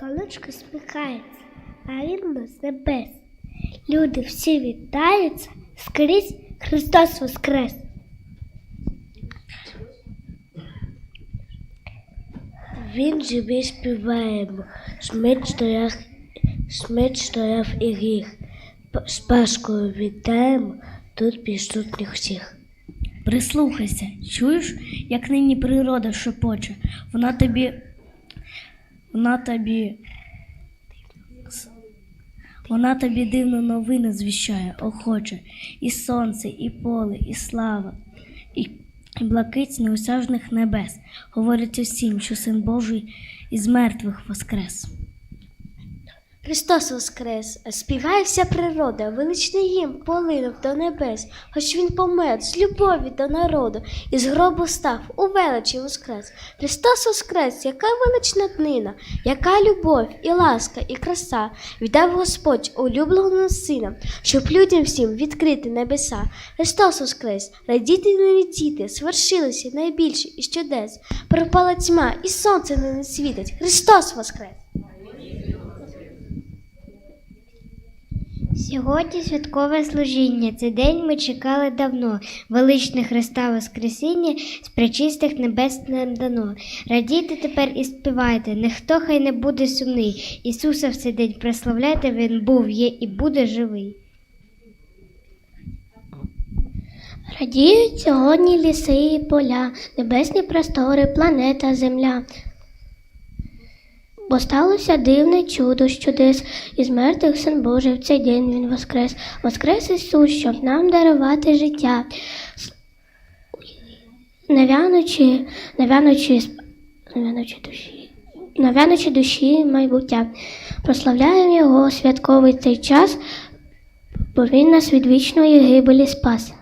Сонечко сміхається, а рівно з небес. Люди всі вітаються, скрізь Христос Воскрес. Він живий співаємо, шмить стояв, шмить стояв і гріх. З Пашкою вітаємо, тут присутніх всіх. Прислухайся, чуєш, як нині природа шепоче. Вона тобі. Вона тобі. Вона тобі дивно новини звіщає, охоче. І сонце, і поле, і слава, і, блакить неосяжних небес. Говорить усім, що син Божий із мертвих воскрес. Христос Воскрес, співає вся природа, величний їм полинув до небес, хоч він помер з любові до народу, і з гробу став у величі Воскрес. Христос Воскрес, яка велична днина, яка любов і ласка, і краса, віддав Господь улюбленого сина, щоб людям всім відкрити небеса. Христос Воскрес, радіти і не летіти, свершилося найбільше із чудес. Пропала тьма, і сонце не світить. Христос Воскрес! Сьогодні святкове служіння. Цей день ми чекали давно. Величне Христа Воскресіння з пречистих небес нам дано. Радійте тепер і співайте, ніхто хай не буде сумний. Ісуса в цей день прославляйте, Він був, є і буде живий. Радіють сьогодні ліси і поля, небесні простори, планета, земля. Бо сталося дивне чудо з чудес, із мертвих син Божий в цей день він воскрес. Воскрес Ісус, щоб нам дарувати життя. Навянучи, навянучи, навянучи душі, навянучи душі майбуття. Прославляємо Його святковий цей час, бо Він нас від вічної гибелі спас.